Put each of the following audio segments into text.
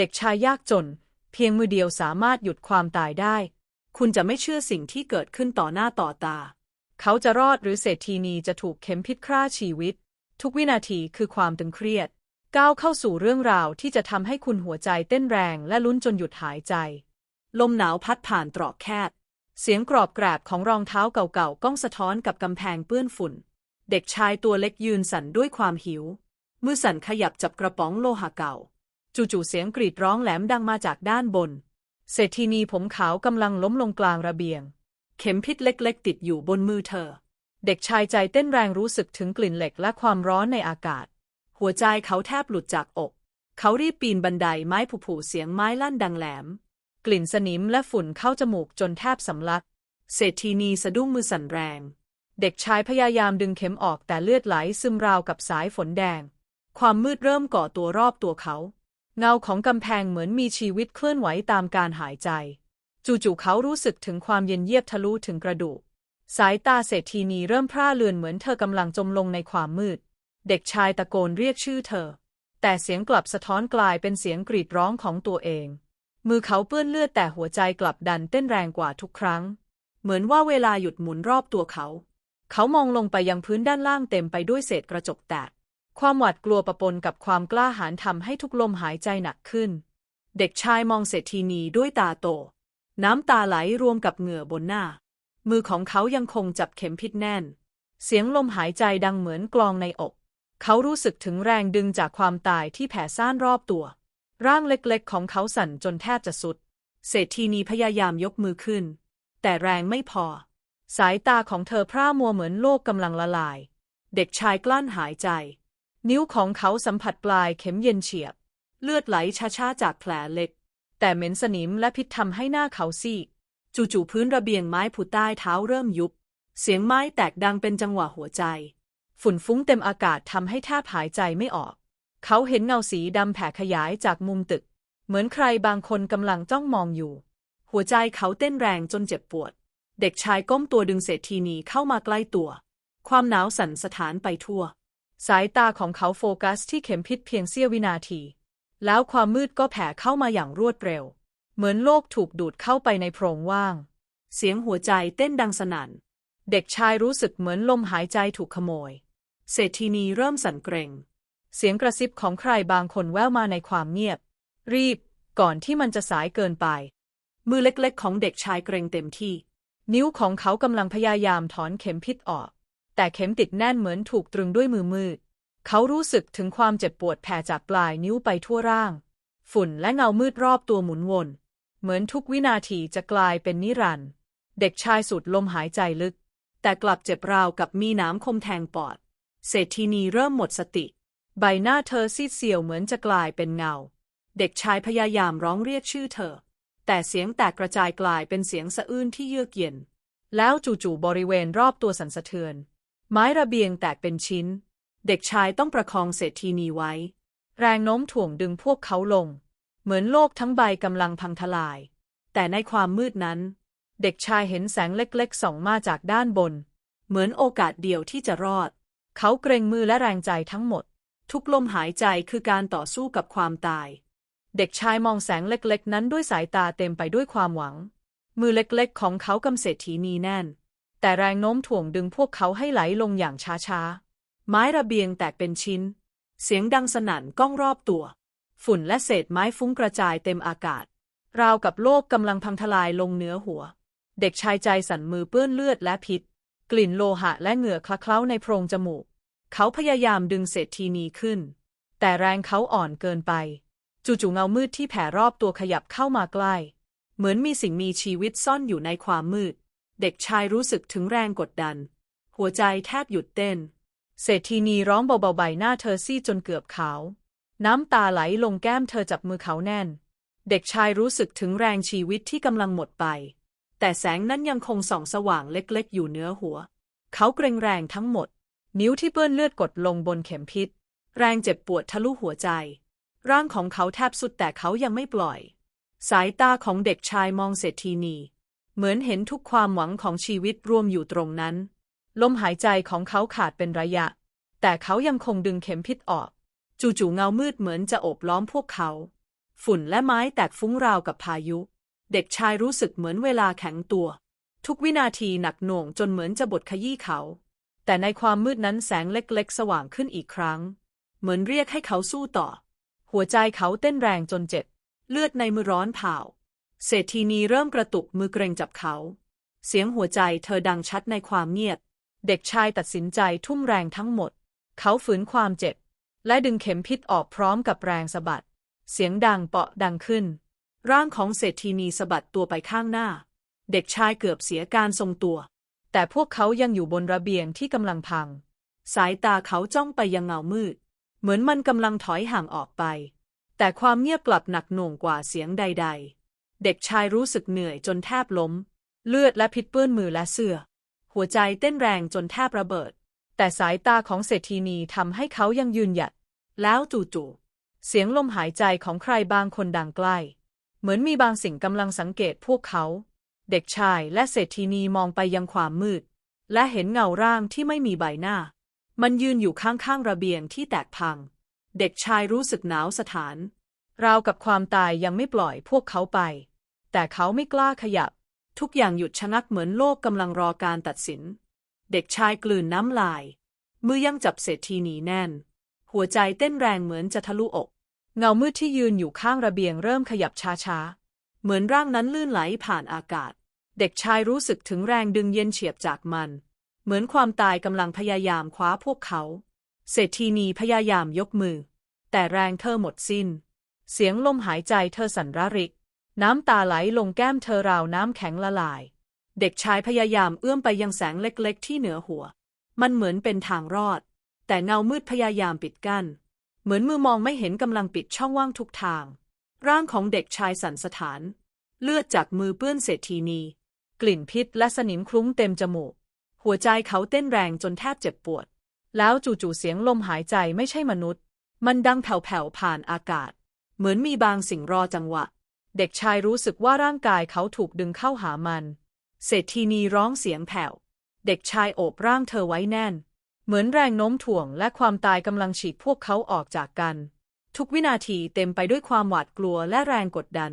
เด็กชายยากจน เพียงมือเดียวสามารถหยุดความตายได้ คุณจะไม่เชื่อสิ่งที่เกิดขึ้นต่อหน้าต่อตา เขาจะรอดหรือเศรษฐีนีจะถูกเข็มพิษฆ่าชีวิต ทุกวินาทีคือความตึงเครียด ก้าวเข้าสู่เรื่องราวที่จะทำให้คุณหัวใจเต้นแรงและลุ้นจนหยุดหายใจ ลมหนาวพัดผ่านตรอกแคบเสียงกรอบแกรบของรองเท้าเก่าๆก้องสะท้อนกับกำแพงเปื้อนฝุ่น เด็กชายตัวเล็กยืนสั่นด้วยความหิว มือสั่นขยับจับกระป๋องโลหะเก่า จู่ๆเสียงกรีดร้องแหลมดังมาจากด้านบน เศรษฐีนีผมขาวกำลังล้มลงกลางระเบียง เข็มพิษเล็กๆ ติดอยู่บนมือเธอ เด็กชายใจเต้นแรงรู้สึกถึงกลิ่นเหล็กและความร้อนในอากาศ หัวใจเขาแทบหลุดจากอก เขารีบปีนบันไดไม้ผุๆเสียงไม้ลั่นดังแหลม กลิ่นสนิมและฝุ่นเข้าจมูกจนแทบสำลัก เศรษฐีนีสะดุ้งมือสั่นแรง เด็กชายพยายามดึงเข็มออกแต่เลือดไหลซึมราวกับสายฝนแดง ความมืดเริ่มก่อตัวรอบตัวเขา เงาของกำแพงเหมือนมีชีวิตเคลื่อนไหวตามการหายใจ จู่ๆเขารู้สึกถึงความเย็นเยียบทะลุถึงกระดูก สายตาเศรษฐีนีเริ่มพร่าเลือนเหมือนเธอกำลังจมลงในความมืด เด็กชายตะโกนเรียกชื่อเธอ แต่เสียงกลับสะท้อนกลายเป็นเสียงกรีดร้องของตัวเอง มือเขาเปื้อนเลือดแต่หัวใจกลับดันเต้นแรงกว่าทุกครั้ง เหมือนว่าเวลาหยุดหมุนรอบตัวเขา เขามองลงไปยังพื้นด้านล่างเต็มไปด้วยเศษกระจกแตก ความหวาดกลัวปะปนกับความกล้าหาญทำให้ทุกลมหายใจหนักขึ้น เด็กชายมองเศรษฐีนีด้วยตาโต น้ำตาไหลรวมกับเหงื่อบนหน้า มือของเขายังคงจับเข็มพิษแน่น เสียงลมหายใจดังเหมือนกลองในอก เขารู้สึกถึงแรงดึงจากความตายที่แผ่ซ่านรอบตัว ร่างเล็กๆ ของเขาสั่นจนแทบจะสุด เศรษฐีนีพยายามยกมือขึ้น แต่แรงไม่พอ สายตาของเธอพร่ามัวเหมือนโลกกำลังละลาย เด็กชายกลั้นหายใจ นิ้วของเขาสัมผัสปลายเข็มเย็นเฉียบ เลือดไหลช้าๆจากแผลเล็ก แต่เหม็นสนิมและพิษทำให้หน้าเขาซีกจู่ๆพื้นระเบียงไม้ผุใต้เท้าเริ่มยุบ เสียงไม้แตกดังเป็นจังหวะหัวใจ ฝุ่นฟุ้งเต็มอากาศทำให้แทบหายใจไม่ออก เขาเห็นเงาสีดำแผ่ขยายจากมุมตึก เหมือนใครบางคนกำลังจ้องมองอยู่ หัวใจเขาเต้นแรงจนเจ็บปวด เด็กชายก้มตัวดึงเศรษฐีนีเข้ามาใกล้ตัว ความหนาวสั่นสถานไปทั่ว สายตาของเขาโฟกัสที่เข็มพิษเพียงเสี้ยววินาที แล้วความมืดก็แผ่เข้ามาอย่างรวดเร็ว เหมือนโลกถูกดูดเข้าไปในโพรงว่าง เสียงหัวใจเต้นดังสนั่น เด็กชายรู้สึกเหมือนลมหายใจถูกขโมย เศรษฐีนีเริ่มสั่นเกรงเสียงกระซิบของใครบางคนแว่วมาในความเงียบ รีบ ก่อนที่มันจะสายเกินไป มือเล็กๆ ของเด็กชายเกรงเต็มที่ นิ้วของเขากำลังพยายามถอนเข็มพิษออก แต่เข็มติดแน่นเหมือนถูกตรึงด้วยมือมืด เขารู้สึกถึงความเจ็บปวดแผ่จากปลายนิ้วไปทั่วร่าง ฝุ่นและเงามืดรอบตัวหมุนวน เหมือนทุกวินาทีจะกลายเป็นนิรันดร์เด็กชายสูดลมหายใจลึก แต่กลับเจ็บราวกับมีน้ำคมแทงปอด เศรษฐีนีเริ่มหมดสติ ใบหน้าเธอซีดเซียวเหมือนจะกลายเป็นเงา เด็กชายพยายามร้องเรียกชื่อเธอ แต่เสียงแตกกระจายกลายเป็นเสียงสะอื้นที่เยือกเย็น แล้วจู่ๆบริเวณรอบตัวสั่นสะเทือน ไม้ระเบียงแตกเป็นชิ้น เด็กชายต้องประคองเศรษฐีนีไว้ แรงโน้มถ่วงดึงพวกเขาลง เหมือนโลกทั้งใบกำลังพังทลาย แต่ในความมืดนั้น เด็กชายเห็นแสงเล็กๆส่องมาจากด้านบน เหมือนโอกาสเดียวที่จะรอด เขาเกรงมือและแรงใจทั้งหมด ทุกลมหายใจคือการต่อสู้กับความตาย เด็กชายมองแสงเล็กๆ นั้นด้วยสายตาเต็มไปด้วยความหวัง มือเล็กๆ ของเขากำเศรษฐีนีแน่น แต่แรงโน้มถ่วงดึงพวกเขาให้ไหลลงอย่างช้าๆ ไม้ระเบียงแตกเป็นชิ้น เสียงดังสนั่นก้องรอบตัว ฝุ่นและเศษไม้ฟุ้งกระจายเต็มอากาศ ราวกับโลกกำลังพังทลายลงเหนือหัว เด็กชายใจสั่นมือเปื้อนเลือดและพิษ กลิ่นโลหะและเหงื่อคละเคล้าในโพรงจมูก เขาพยายามดึงเศษฐีนีขึ้น แต่แรงเขาอ่อนเกินไป จู่ๆเงามืดที่แผ่รอบตัวขยับเข้ามาใกล้ เหมือนมีสิ่งมีชีวิตซ่อนอยู่ในความมืด เด็กชายรู้สึกถึงแรงกดดัน หัวใจแทบหยุดเต้น เศรษฐีนีร้องเบาๆใบหน้าเธอซีดจนเกือบขาว น้ำตาไหลลงแก้มเธอจับมือเขาแน่น เด็กชายรู้สึกถึงแรงชีวิตที่กำลังหมดไป แต่แสงนั้นยังคงส่องสว่างเล็กๆ อยู่เหนือหัว เขาเกรงแรงทั้งหมด นิ้วที่เปื้อนเลือดกดลงบนเข็มพิษ แรงเจ็บปวดทะลุหัวใจ ร่างของเขาแทบสุดแต่เขายังไม่ปล่อย สายตาของเด็กชายมองเศรษฐีนี เหมือนเห็นทุกความหวังของชีวิตรวมอยู่ตรงนั้น ลมหายใจของเขาขาดเป็นระยะ แต่เขายังคงดึงเข็มพิษออก จู่ๆเงามืดเหมือนจะโอบล้อมพวกเขา ฝุ่นและไม้แตกฟุ้งราวกับพายุ เด็กชายรู้สึกเหมือนเวลาแข็งตัว ทุกวินาทีหนักหน่วงจนเหมือนจะบดขยี้เขา แต่ในความมืดนั้นแสงเล็กๆ สว่างขึ้นอีกครั้ง เหมือนเรียกให้เขาสู้ต่อ หัวใจเขาเต้นแรงจนเจ็บ เลือดในมือร้อนเผา เศรษฐีนีเริ่มกระตุกมือเกรงจับเขา เสียงหัวใจเธอดังชัดในความเงียบ เด็กชายตัดสินใจทุ่มแรงทั้งหมด เขาฝืนความเจ็บ และดึงเข็มพิษออกพร้อมกับแรงสะบัด เสียงดังเปาะดังขึ้น ร่างของเศรษฐีนีสะบัดตัวไปข้างหน้า เด็กชายเกือบเสียการทรงตัว แต่พวกเขายังอยู่บนระเบียงที่กำลังพัง สายตาเขาจ้องไปยังเงามืด เหมือนมันกำลังถอยห่างออกไป แต่ความเงียบกลับหนักหน่วงกว่าเสียงใด ๆ เด็กชายรู้สึกเหนื่อยจนแทบล้ม เลือดและพิษเปื้อนมือและเสื้อ หัวใจเต้นแรงจนแทบระเบิด แต่สายตาของเศรษฐีนีทำให้เขายังยืนหยัด แล้วจู่ๆเสียงลมหายใจของใครบางคนดังใกล้ เหมือนมีบางสิ่งกำลังสังเกตพวกเขา เด็กชายและเศรษฐีนีมองไปยังความมืด และเห็นเงาร่างที่ไม่มีใบหน้า มันยืนอยู่ข้างๆระเบียงที่แตกพัง เด็กชายรู้สึกหนาวสถาน ราวกับความตายยังไม่ปล่อยพวกเขาไป แต่เขาไม่กล้าขยับ ทุกอย่างหยุดชะงักเหมือนโลกกำลังรอการตัดสิน เด็กชายกลืนน้ำลาย มือยังจับเศรษฐีนีแน่น หัวใจเต้นแรงเหมือนจะทะลุอก เงามืดที่ยืนอยู่ข้างระเบียงเริ่มขยับช้าๆ เหมือนร่างนั้นลื่นไหลผ่านอากาศ เด็กชายรู้สึกถึงแรงดึงเย็นเฉียบจากมัน เหมือนความตายกำลังพยายามคว้าพวกเขา เศรษฐีนีพยายามยกมือ แต่แรงเธอหมดสิ้น เสียงลมหายใจเธอสั่นระริก น้ำตาไหลลงแก้มเธอราวน้ำแข็งละลาย เด็กชายพยายามเอื้อมไปยังแสงเล็กๆ ที่เหนือหัว มันเหมือนเป็นทางรอด แต่เงามืดพยายามปิดกั้น เหมือนมือมองไม่เห็นกำลังปิดช่องว่างทุกทาง ร่างของเด็กชายสั่นสะท้าน เลือดจากมือเปื้อนเศรษฐีนี กลิ่นพิษและสนิมคลุ้งเต็มจมูก หัวใจเขาเต้นแรงจนแทบเจ็บปวด แล้วจู่ๆเสียงลมหายใจไม่ใช่มนุษย์ มันดังแผ่วๆผ่านอากาศ เหมือนมีบางสิ่งรอจังหวะ เด็กชายรู้สึกว่าร่างกายเขาถูกดึงเข้าหามัน เศรษฐีนีร้องเสียงแผ่ว เด็กชายโอบร่างเธอไว้แน่น เหมือนแรงโน้มถ่วงและความตายกำลังฉีกพวกเขาออกจากกัน ทุกวินาทีเต็มไปด้วยความหวาดกลัวและแรงกดดัน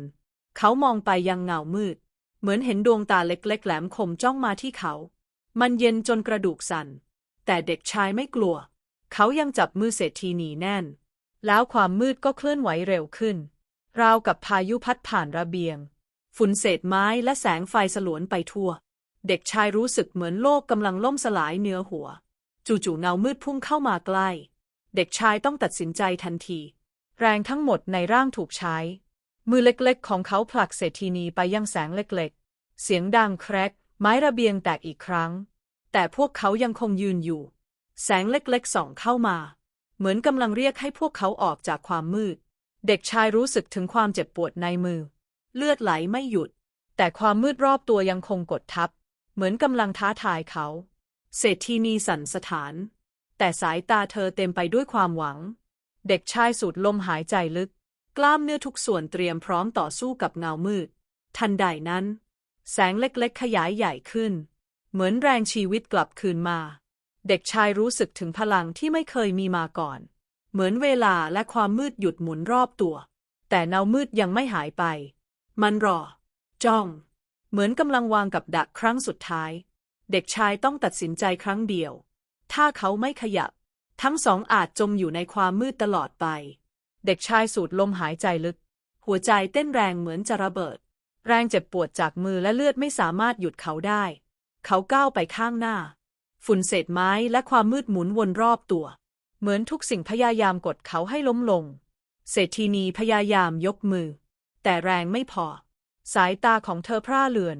เขามองไปยังเงามืด เหมือนเห็นดวงตาเล็ก ๆ แหลมคมจ้องมาที่เขา มันเย็นจนกระดูกสั่น แต่เด็กชายไม่กลัว เขายังจับมือเศรษฐีนีแน่น แล้วความมืดก็เคลื่อนไหวเร็วขึ้น ราวกับพายุพัดผ่านระเบียง ฝุ่นเศษไม้และแสงไฟสลวนไปทั่ว เด็กชายรู้สึกเหมือนโลกกำลังล่มสลายเหนือหัว จู่ๆเงามืดพุ่งเข้ามาใกล้ เด็กชายต้องตัดสินใจทันที แรงทั้งหมดในร่างถูกใช้ มือเล็กๆ ของเขาผลักเศรษฐีนีไปยังแสงเล็กๆ เสียงดังแครก ไม้ระเบียงแตกอีกครั้ง แต่พวกเขายังคงยืนอยู่ แสงเล็กๆส่องเข้ามา เหมือนกำลังเรียกให้พวกเขาออกจากความมืด เด็กชายรู้สึกถึงความเจ็บปวดในมือ เลือดไหลไม่หยุด แต่ความมืดรอบตัวยังคงกดทับ เหมือนกำลังท้าทายเขา เศรษฐีนีสันสถาน แต่สายตาเธอเต็มไปด้วยความหวัง เด็กชายสูดลมหายใจลึก กล้ามเนื้อทุกส่วนเตรียมพร้อมต่อสู้กับเงามืด ทันใดนั้น แสงเล็กๆ ขยายใหญ่ขึ้น เหมือนแรงชีวิตกลับคืนมา เด็กชายรู้สึกถึงพลังที่ไม่เคยมีมาก่อน เหมือนเวลาและความมืดหยุดหมุนรอบตัว แต่เงามืดยังไม่หายไป มันรอ จ้อง เหมือนกำลังวางกับดักครั้งสุดท้าย เด็กชายต้องตัดสินใจครั้งเดียว ถ้าเขาไม่ขยับ ทั้งสองอาจจมอยู่ในความมืดตลอดไป เด็กชายสูดลมหายใจลึก หัวใจเต้นแรงเหมือนจะระเบิด แรงเจ็บปวดจากมือและเลือดไม่สามารถหยุดเขาได้ เขาก้าวไปข้างหน้า ฝุ่นเศษไม้และความมืดหมุนวนรอบตัว เหมือนทุกสิ่งพยายามกดเขาให้ล้มลง เศรษฐีนีพยายามยกมือ แต่แรงไม่พอ สายตาของเธอพร่าเลือน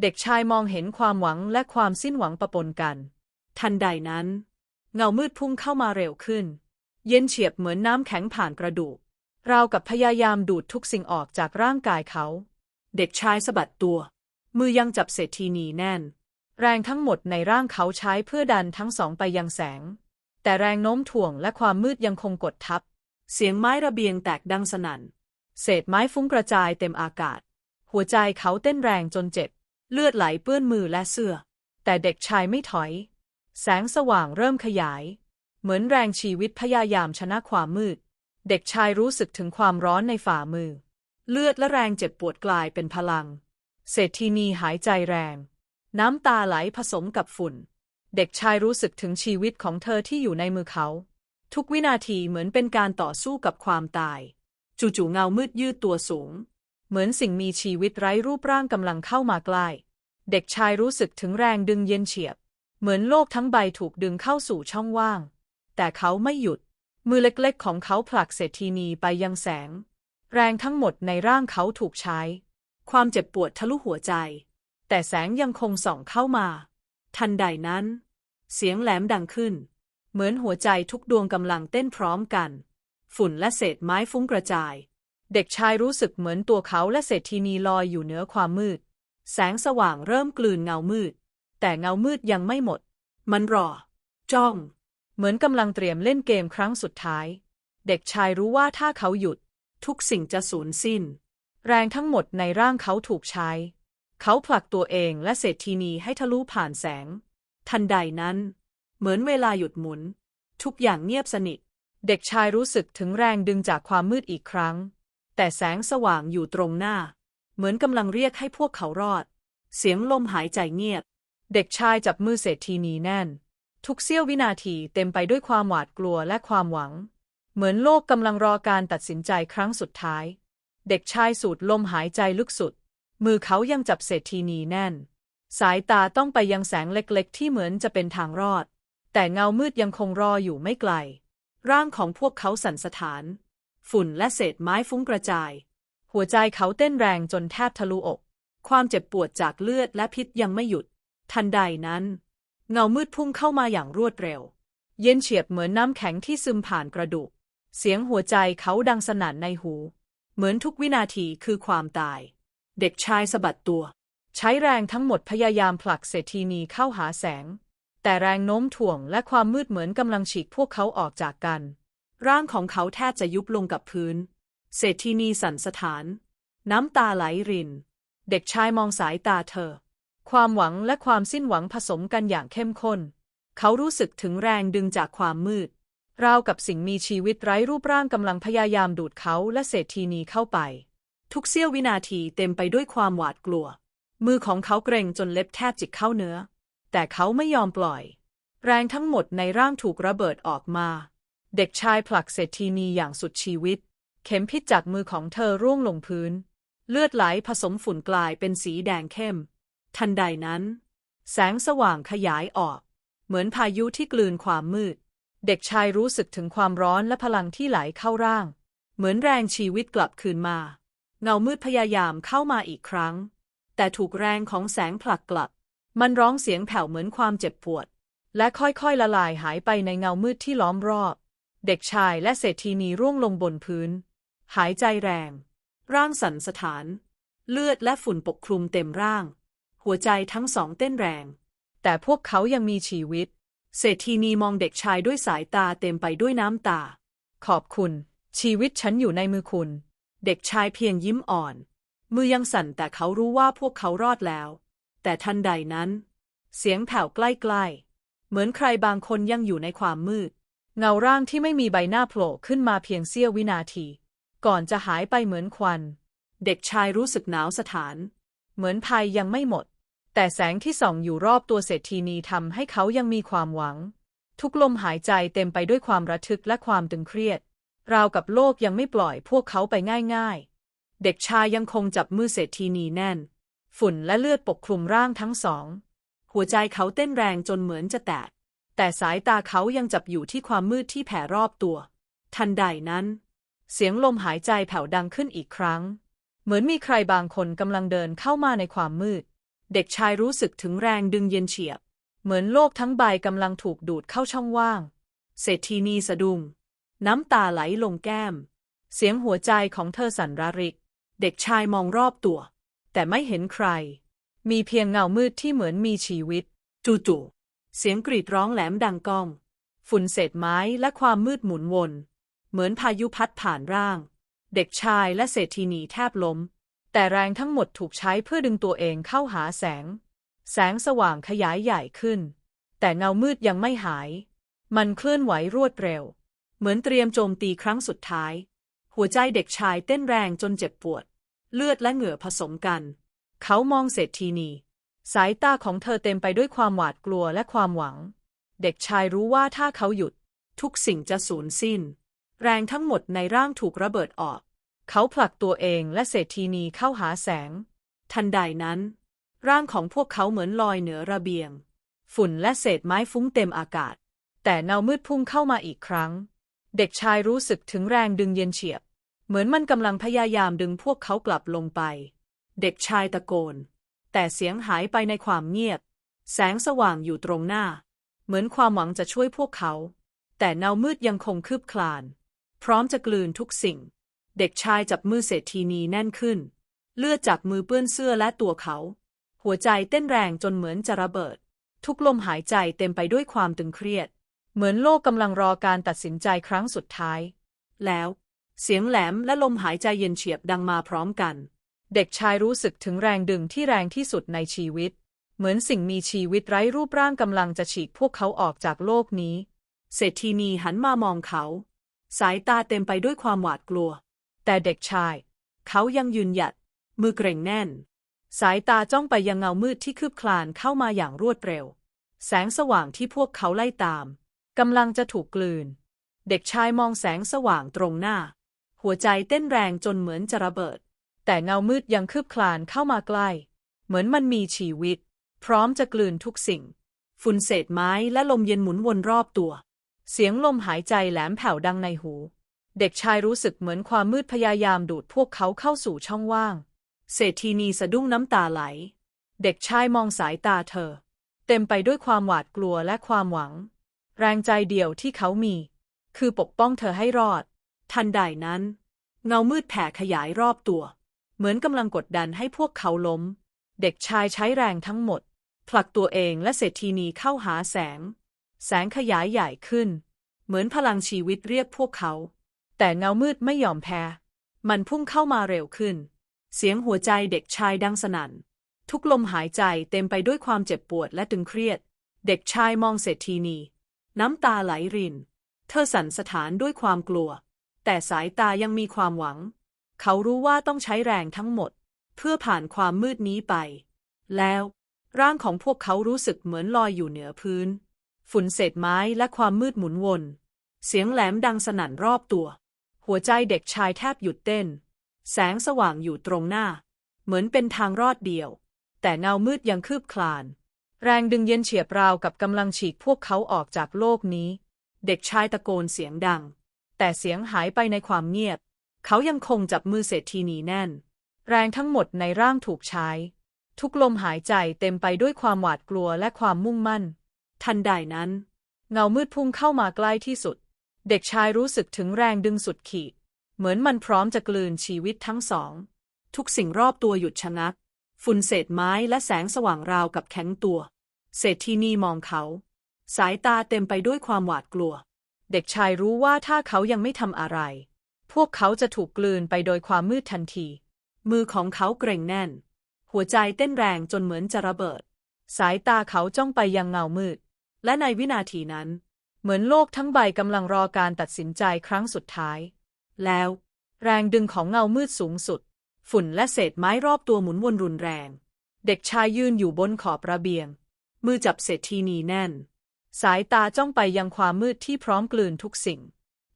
เด็กชายมองเห็นความหวังและความสิ้นหวังปะปนกัน ทันใดนั้น เงามืดพุ่งเข้ามาเร็วขึ้น เย็นเฉียบเหมือนน้ำแข็งผ่านกระดูกราวกับพยายามดูดทุกสิ่งออกจากร่างกายเขา เด็กชายสะบัดตัว มือยังจับเศรษฐีนีแน่น แรงทั้งหมดในร่างเขาใช้เพื่อดันทั้งสองไปยังแสง แต่แรงโน้มถ่วงและความมืดยังคงกดทับ เสียงไม้ระเบียงแตกดังสนั่น เศษไม้ฟุ้งกระจายเต็มอากาศ หัวใจเขาเต้นแรงจนเจ็บ เลือดไหลเปื้อนมือและเสื้อ แต่เด็กชายไม่ถอย แสงสว่างเริ่มขยาย เหมือนแรงชีวิตพยายามชนะความมืด เด็กชายรู้สึกถึงความร้อนในฝ่ามือ เลือดและแรงเจ็บปวดกลายเป็นพลัง เศรษฐีนีหายใจแรง น้ำตาไหลผสมกับฝุ่น เด็กชายรู้สึกถึงชีวิตของเธอที่อยู่ในมือเขา ทุกวินาทีเหมือนเป็นการต่อสู้กับความตาย จู่ๆเงามืดยืดตัวสูง เหมือนสิ่งมีชีวิตไร้รูปร่างกำลังเข้ามาใกล้เด็กชายรู้สึกถึงแรงดึงเย็นเฉียบ เหมือนโลกทั้งใบถูกดึงเข้าสู่ช่องว่าง แต่เขาไม่หยุด มือเล็กๆ ของเขาผลักเศรษฐีนีไปยังแสง แรงทั้งหมดในร่างเขาถูกใช้ ความเจ็บปวดทะลุหัวใจ แต่แสงยังคงส่องเข้ามา ทันใดนั้น เสียงแหลมดังขึ้น เหมือนหัวใจทุกดวงกำลังเต้นพร้อมกัน ฝุ่นและเศษไม้ฟุ้งกระจาย เด็กชายรู้สึกเหมือนตัวเขาและเศษฐีนีลอยอยู่เหนือความมืด แสงสว่างเริ่มกลืนเงามืด แต่เงามืดยังไม่หมด มันรอ จ้อง เหมือนกำลังเตรียมเล่นเกมครั้งสุดท้าย เด็กชายรู้ว่าถ้าเขาหยุด ทุกสิ่งจะสูญสิ้น แรงทั้งหมดในร่างเขาถูกใช้ เขาผลักตัวเองและเศรษฐีนีให้ทะลุผ่านแสง ทันใดนั้น เหมือนเวลาหยุดหมุน ทุกอย่างเงียบสนิท เด็กชายรู้สึกถึงแรงดึงจากความมืดอีกครั้ง แต่แสงสว่างอยู่ตรงหน้า เหมือนกำลังเรียกให้พวกเขารอด เสียงลมหายใจเงียบ เด็กชายจับมือเศรษฐีนีแน่น ทุกเสี้ยววินาทีเต็มไปด้วยความหวาดกลัวและความหวัง เหมือนโลกกำลังรอการตัดสินใจครั้งสุดท้าย เด็กชายสูดลมหายใจลึกสุด มือเขายังจับเศรษฐีนีแน่น สายตาต้องไปยังแสงเล็กๆ ที่เหมือนจะเป็นทางรอด แต่เงามืดยังคงรออยู่ไม่ไกล ร่างของพวกเขาสั่นสะท้าน ฝุ่นและเศษไม้ฟุ้งกระจาย หัวใจเขาเต้นแรงจนแทบทะลุอก ความเจ็บปวดจากเลือดและพิษยังไม่หยุด ทันใดนั้น เงามืดพุ่งเข้ามาอย่างรวดเร็ว เย็นเฉียบเหมือนน้ำแข็งที่ซึมผ่านกระดูก เสียงหัวใจเขาดังสนั่นในหู เหมือนทุกวินาทีคือความตาย เด็กชายสะบัดตัว ใช้แรงทั้งหมดพยายามผลักเศรษฐีนีเข้าหาแสง แต่แรงโน้มถ่วงและความมืดเหมือนกำลังฉีกพวกเขาออกจากกัน ร่างของเขาแทบจะยุบลงกับพื้น เศรษฐีนีสั่นสะท้าน น้ำตาไหลริน เด็กชายมองสายตาเธอ ความหวังและความสิ้นหวังผสมกันอย่างเข้มข้น เขารู้สึกถึงแรงดึงจากความมืดราวกับสิ่งมีชีวิตไร้รูปร่างกำลังพยายามดูดเขาและเศรษฐีนีเข้าไป ทุกเสี้ยววินาทีเต็มไปด้วยความหวาดกลัว มือของเขาเกรงจนเล็บแทบจิกเข้าเนื้อ แต่เขาไม่ยอมปล่อย แรงทั้งหมดในร่างถูกระเบิดออกมา เด็กชายผลักเศรษฐีนีอย่างสุดชีวิต เข็มพิษจากมือของเธอร่วงลงพื้น เลือดไหลผสมฝุ่นกลายเป็นสีแดงเข้ม ทันใดนั้น แสงสว่างขยายออก เหมือนพายุที่กลืนความมืด เด็กชายรู้สึกถึงความร้อนและพลังที่ไหลเข้าร่าง เหมือนแรงชีวิตกลับคืนมา เงามืดพยายามเข้ามาอีกครั้ง แต่ถูกแรงของแสงผลักกลับ มันร้องเสียงแผ่วเหมือนความเจ็บปวด และค่อยๆละลายหายไปในเงามืดที่ล้อมรอบ เด็กชายและเศรษฐีนีร่วงลงบนพื้น หายใจแรง ร่างสั่นสะท้าน เลือดและฝุ่นปกคลุมเต็มร่าง หัวใจทั้งสองเต้นแรง แต่พวกเขายังมีชีวิต เศรษฐีนีมองเด็กชายด้วยสายตาเต็มไปด้วยน้ำตา ขอบคุณ ชีวิตฉันอยู่ในมือคุณ เด็กชายเพียงยิ้มอ่อน มือยังสั่นแต่เขารู้ว่าพวกเขารอดแล้ว แต่ทันใดนั้น เสียงแผ่วใกล้ๆ เหมือนใครบางคนยังอยู่ในความมืด เงาร่างที่ไม่มีใบหน้าโผล่ขึ้นมาเพียงเสี้ยววินาที ก่อนจะหายไปเหมือนควัน เด็กชายรู้สึกหนาวสถาน เหมือนภัยยังไม่หมด แต่แสงที่ส่องอยู่รอบตัวเศรษฐีนีทำให้เขายังมีความหวัง ทุกลมหายใจเต็มไปด้วยความระทึกและความตึงเครียด ราวกับโลกยังไม่ปล่อยพวกเขาไปง่ายๆ เด็กชายยังคงจับมือเศรษฐีนีแน่น ฝุ่นและเลือดปกคลุมร่างทั้งสอง หัวใจเขาเต้นแรงจนเหมือนจะแตก แต่สายตาเขายังจับอยู่ที่ความมืดที่แผ่รอบตัว ทันใดนั้น เสียงลมหายใจแผ่วดังขึ้นอีกครั้ง เหมือนมีใครบางคนกำลังเดินเข้ามาในความมืด เด็กชายรู้สึกถึงแรงดึงเย็นเฉียบ เหมือนโลกทั้งใบกำลังถูกดูดเข้าช่องว่าง เศรษฐีนีสะดุ้ง น้ำตาไหลลงแก้ม เสียงหัวใจของเธอสั่นระริก เด็กชายมองรอบตัว แต่ไม่เห็นใคร มีเพียงเงามืดที่เหมือนมีชีวิต จู่ๆเสียงกรีดร้องแหลมดังก้อง ฝุ่นเศษไม้และความมืดหมุนวน เหมือนพายุพัดผ่านร่าง เด็กชายและเศรษฐีนีแทบล้ม แต่แรงทั้งหมดถูกใช้เพื่อดึงตัวเองเข้าหาแสง แสงสว่างขยายใหญ่ขึ้น แต่เงามืดยังไม่หาย มันเคลื่อนไหวรวดเร็ว เหมือนเตรียมโจมตีครั้งสุดท้าย หัวใจเด็กชายเต้นแรงจนเจ็บปวด เลือดและเหงื่อผสมกัน เขามองเศรษฐีนี สายตาของเธอเต็มไปด้วยความหวาดกลัวและความหวัง เด็กชายรู้ว่าถ้าเขาหยุด ทุกสิ่งจะสูญสิ้น แรงทั้งหมดในร่างถูกระเบิดออก เขาผลักตัวเองและเศรษฐีนีเข้าหาแสง ทันใดนั้น ร่างของพวกเขาเหมือนลอยเหนือระเบียง ฝุ่นและเศษไม้ฟุ้งเต็มอากาศ แต่เงามืดพุ่งเข้ามาอีกครั้ง เด็กชายรู้สึกถึงแรงดึงเย็นเฉียบ เหมือนมันกำลังพยายามดึงพวกเขากลับลงไป เด็กชายตะโกน แต่เสียงหายไปในความเงียบ แสงสว่างอยู่ตรงหน้า เหมือนความหวังจะช่วยพวกเขา แต่เงามืดยังคงคืบคลาน พร้อมจะกลืนทุกสิ่ง เด็กชายจับมือเศรษฐีนีแน่นขึ้น เลือดจากมือเปื้อนเสื้อและตัวเขา หัวใจเต้นแรงจนเหมือนจะระเบิด ทุกลมหายใจเต็มไปด้วยความตึงเครียด เหมือนโลกกำลังรอการตัดสินใจครั้งสุดท้าย แล้ว เสียงแหลมและลมหายใจเย็นเฉียบดังมาพร้อมกัน เด็กชายรู้สึกถึงแรงดึงที่แรงที่สุดในชีวิต เหมือนสิ่งมีชีวิตไร้รูปร่างกำลังจะฉีกพวกเขาออกจากโลกนี้ เศรษฐีนีหันมามองเขา สายตาเต็มไปด้วยความหวาดกลัว แต่เด็กชาย เขายังยืนหยัด มือเกร็งแน่น สายตาจ้องไปยังเงามืดที่คืบคลานเข้ามาอย่างรวดเร็ว แสงสว่างที่พวกเขาไล่ตาม กำลังจะถูกกลืน เด็กชายมองแสงสว่างตรงหน้า หัวใจเต้นแรงจนเหมือนจะระเบิด แต่เงามืดยังคืบคลานเข้ามาใกล้ เหมือนมันมีชีวิต พร้อมจะกลืนทุกสิ่ง ฝุ่นเศษไม้และลมเย็นหมุนวนรอบตัว เสียงลมหายใจแหลมแผ่วดังในหู เด็กชายรู้สึกเหมือนความมืดพยายามดูดพวกเขาเข้าสู่ช่องว่าง เศรษฐีนีสะดุ้งน้ำตาไหล เด็กชายมองสายตาเธอ เต็มไปด้วยความหวาดกลัวและความหวัง แรงใจเดียวที่เขามี คือปกป้องเธอให้รอด ทันใดนั้น เงามืดแผ่ขยายรอบตัว เหมือนกำลังกดดันให้พวกเขาล้ม เด็กชายใช้แรงทั้งหมด ผลักตัวเองและเศรษฐีนีเข้าหาแสง แสงขยายใหญ่ขึ้น เหมือนพลังชีวิตเรียกพวกเขา แต่เงามืดไม่ยอมแพ้ มันพุ่งเข้ามาเร็วขึ้น เสียงหัวใจเด็กชายดังสนั่น ทุกลมหายใจเต็มไปด้วยความเจ็บปวดและตึงเครียด เด็กชายมองเศรษฐีนี น้ำตาไหลริน เธอสั่นสะท้านด้วยความกลัว แต่สายตายังมีความหวัง เขารู้ว่าต้องใช้แรงทั้งหมด เพื่อผ่านความมืดนี้ไป แล้ว ร่างของพวกเขารู้สึกเหมือนลอยอยู่เหนือพื้น ฝุ่นเศษไม้และความมืดหมุนวน เสียงแหลมดังสนั่นรอบตัว หัวใจเด็กชายแทบหยุดเต้น แสงสว่างอยู่ตรงหน้า เหมือนเป็นทางรอดเดียว แต่เงามืดยังคืบคลาน แรงดึงเย็นเฉียบราวกับกำลังฉีกพวกเขาออกจากโลกนี้ เด็กชายตะโกนเสียงดัง แต่เสียงหายไปในความเงียบ เขายังคงจับมือเศรษฐีนีแน่น แรงทั้งหมดในร่างถูกใช้ ทุกลมหายใจเต็มไปด้วยความหวาดกลัวและความมุ่งมั่น ทันใดนั้น เงามืดพุ่งเข้ามาใกล้ที่สุด เด็กชายรู้สึกถึงแรงดึงสุดขีด เหมือนมันพร้อมจะกลืนชีวิตทั้งสอง ทุกสิ่งรอบตัวหยุดชะงัก ฝุ่นเศษไม้และแสงสว่างราวกับแข็งตัว เศรษฐีนีมองเขา สายตาเต็มไปด้วยความหวาดกลัว เด็กชายรู้ว่าถ้าเขายังไม่ทำอะไร พวกเขาจะถูกกลืนไปโดยความมืดทันที มือของเขาเกร็งแน่น หัวใจเต้นแรงจนเหมือนจะระเบิด สายตาเขาจ้องไปยังเงามืด และในวินาทีนั้น เหมือนโลกทั้งใบกำลังรอการตัดสินใจครั้งสุดท้าย แล้ว แรงดึงของเงามืดสูงสุด ฝุ่นและเศษไม้รอบตัวหมุนวนรุนแรง เด็กชายยืนอยู่บนขอบระเบียง มือจับเศษฐีนีแน่น สายตาจ้องไปยังความมืดที่พร้อมกลืนทุกสิ่ง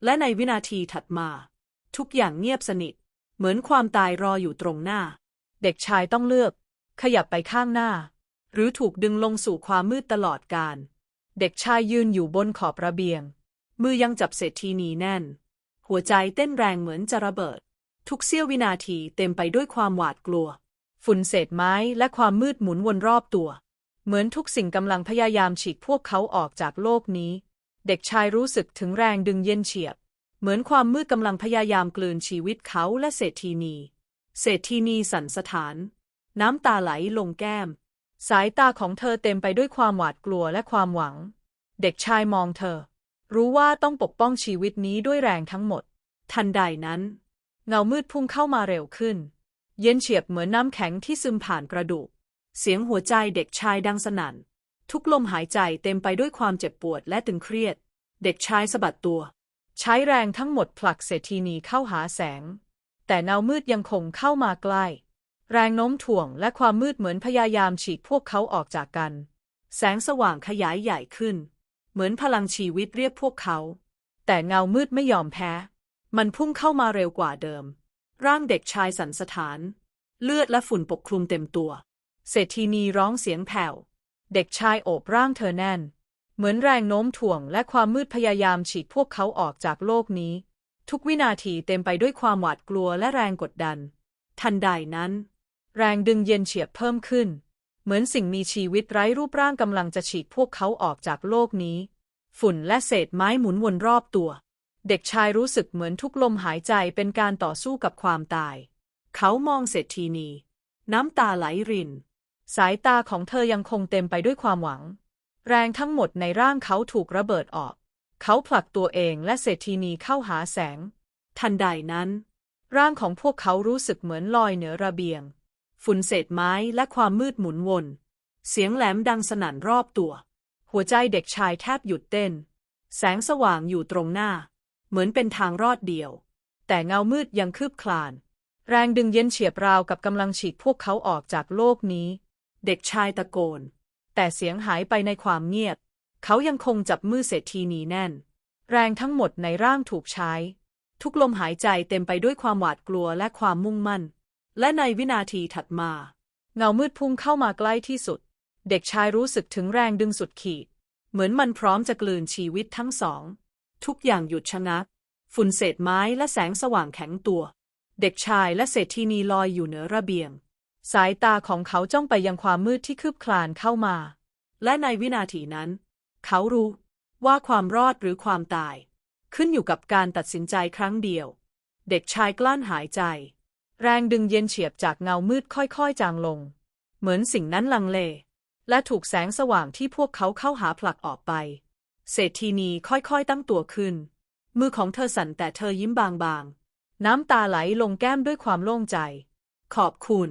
และในวินาทีถัดมา ทุกอย่างเงียบสนิท เหมือนความตายรออยู่ตรงหน้า เด็กชายต้องเลือก ขยับไปข้างหน้า หรือถูกดึงลงสู่ความมืดตลอดกาลเด็กชายยืนอยู่บนขอบระเบียง มือยังจับเศษฐีนีแน่น หัวใจเต้นแรงเหมือนจะระเบิด ทุกเสี้ยววินาทีเต็มไปด้วยความหวาดกลัว ฝุ่นเศษไม้และความมืดหมุนวนรอบตัว เหมือนทุกสิ่งกำลังพยายามฉีกพวกเขาออกจากโลกนี้ เด็กชายรู้สึกถึงแรงดึงเย็นเฉียบ เหมือนความมืดกำลังพยายามกลืนชีวิตเขาและเศรษฐีนีเศรษฐีนีสั่นสะท้าน น้ำตาไหลลงแก้ม สายตาของเธอเต็มไปด้วยความหวาดกลัวและความหวัง เด็กชายมองเธอ รู้ว่าต้องปกป้องชีวิตนี้ด้วยแรงทั้งหมด ทันใดนั้น เงามืดพุ่งเข้ามาเร็วขึ้น เย็นเฉียบเหมือนน้ำแข็งที่ซึมผ่านกระดูก เสียงหัวใจเด็กชายดังสนั่น ทุกลมหายใจเต็มไปด้วยความเจ็บปวดและตึงเครียด เด็กชายสะบัดตัว ใช้แรงทั้งหมดผลักเศรษฐีนีเข้าหาแสง แต่เงามืดยังคงเข้ามาใกล้ แรงโน้มถ่วงและความมืดเหมือนพยายามฉีกพวกเขาออกจากกัน แสงสว่างขยายใหญ่ขึ้น เหมือนพลังชีวิตเรียกพวกเขา แต่เงามืดไม่ยอมแพ้ มันพุ่งเข้ามาเร็วกว่าเดิม ร่างเด็กชายสันสถาน เลือดและฝุ่นปกคลุมเต็มตัว เศรษฐีนีร้องเสียงแผ่ว เด็กชายโอบร่างเธอแน่น เหมือนแรงโน้มถ่วงและความมืดพยายามฉีกพวกเขาออกจากโลกนี้ ทุกวินาทีเต็มไปด้วยความหวาดกลัวและแรงกดดัน ทันใดนั้น แรงดึงเย็นเฉียบเพิ่มขึ้น เหมือนสิ่งมีชีวิตไร้รูปร่างกำลังจะฉีกพวกเขาออกจากโลกนี้ ฝุ่นและเศษไม้หมุนวนรอบตัว เด็กชายรู้สึกเหมือนทุกลมหายใจเป็นการต่อสู้กับความตาย เขามองเศรษฐีนี น้ำตาไหลริน สายตาของเธอยังคงเต็มไปด้วยความหวัง แรงทั้งหมดในร่างเขาถูกระเบิดออก เขาผลักตัวเองและเศรษฐีนีเข้าหาแสง ทันใดนั้น ร่างของพวกเขารู้สึกเหมือนลอยเหนือระเบียง ฝุ่นเศษไม้และความมืดหมุนวน เสียงแหลมดังสนั่นรอบตัว หัวใจเด็กชายแทบหยุดเต้น แสงสว่างอยู่ตรงหน้า เหมือนเป็นทางรอดเดียว แต่เงามืดยังคืบคลาน แรงดึงเย็นเฉียบราวกับกำลังฉีกพวกเขาออกจากโลกนี้ เด็กชายตะโกน แต่เสียงหายไปในความเงียบ เขายังคงจับมือเศรษฐีนีแน่น แรงทั้งหมดในร่างถูกใช้ ทุกลมหายใจเต็มไปด้วยความหวาดกลัวและความมุ่งมั่น และในวินาทีถัดมา เงามืดพุ่งเข้ามาใกล้ที่สุด เด็กชายรู้สึกถึงแรงดึงสุดขีด เหมือนมันพร้อมจะกลืนชีวิตทั้งสอง ทุกอย่างหยุดชะงัก ฝุ่นเศษไม้และแสงสว่างแข็งตัว เด็กชายและเศรษฐีนีลอยอยู่เหนือระเบียง สายตาของเขาจ้องไปยังความมืดที่คืบคลานเข้ามา และในวินาทีนั้น เขารู้ว่าความรอดหรือความตาย ขึ้นอยู่กับการตัดสินใจครั้งเดียว เด็กชายกลั้นหายใจ แรงดึงเย็นเฉียบจากเงามืดค่อยๆ จางลง เหมือนสิ่งนั้นลังเล และถูกแสงสว่างที่พวกเขาเข้าหาผลักออกไป เศรษฐีนีค่อยๆตั้งตัวขึ้น มือของเธอสั่นแต่เธอยิ้มบางๆ น้ำตาไหลลงแก้มด้วยความโล่งใจ ขอบคุณ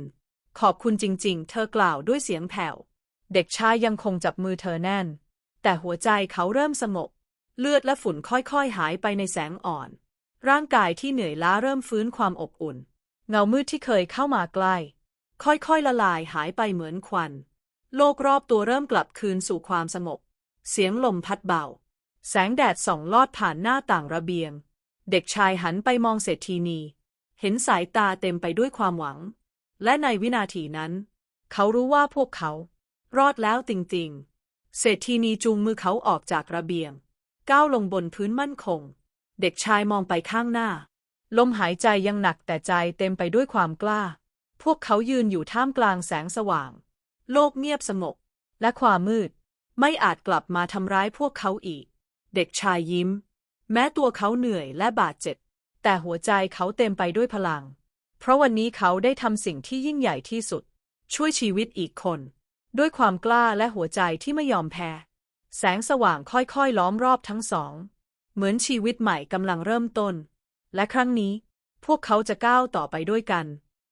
ขอบคุณจริงๆ เธอกล่าวด้วยเสียงแผ่ว เด็กชายยังคงจับมือเธอแน่น แต่หัวใจเขาเริ่มสงบ เลือดและฝุ่นค่อยๆ หายไปในแสงอ่อน ร่างกายที่เหนื่อยล้าเริ่มฟื้นความอบอุ่น เงามืดที่เคยเข้ามาใกล้ ค่อยๆ ละลายหายไปเหมือนควัน โลกรอบตัวเริ่มกลับคืนสู่ความสงบ เสียงลมพัดเบา แสงแดดส่องลอดผ่านหน้าต่างระเบียง เด็กชายหันไปมองเศรษฐีนี เห็นสายตาเต็มไปด้วยความหวัง และในวินาทีนั้น เขารู้ว่าพวกเขา รอดแล้วจริงๆ เศรษฐีนีจูงมือเขาออกจากระเบียง ก้าวลงบนพื้นมั่นคง เด็กชายมองไปข้างหน้า ลมหายใจยังหนักแต่ใจเต็มไปด้วยความกล้า พวกเขายืนอยู่ท่ามกลางแสงสว่าง โลกเงียบสงบและความมืด ไม่อาจกลับมาทำร้ายพวกเขาอีก เด็กชายยิ้ม แม้ตัวเขาเหนื่อยและบาดเจ็บ แต่หัวใจเขาเต็มไปด้วยพลัง เพราะวันนี้เขาได้ทำสิ่งที่ยิ่งใหญ่ที่สุด ช่วยชีวิตอีกคน ด้วยความกล้าและหัวใจที่ไม่ยอมแพ้ แสงสว่างค่อยๆ ล้อมรอบทั้งสอง เหมือนชีวิตใหม่กำลังเริ่มต้น และครั้งนี้ พวกเขาจะก้าวต่อไปด้วยกัน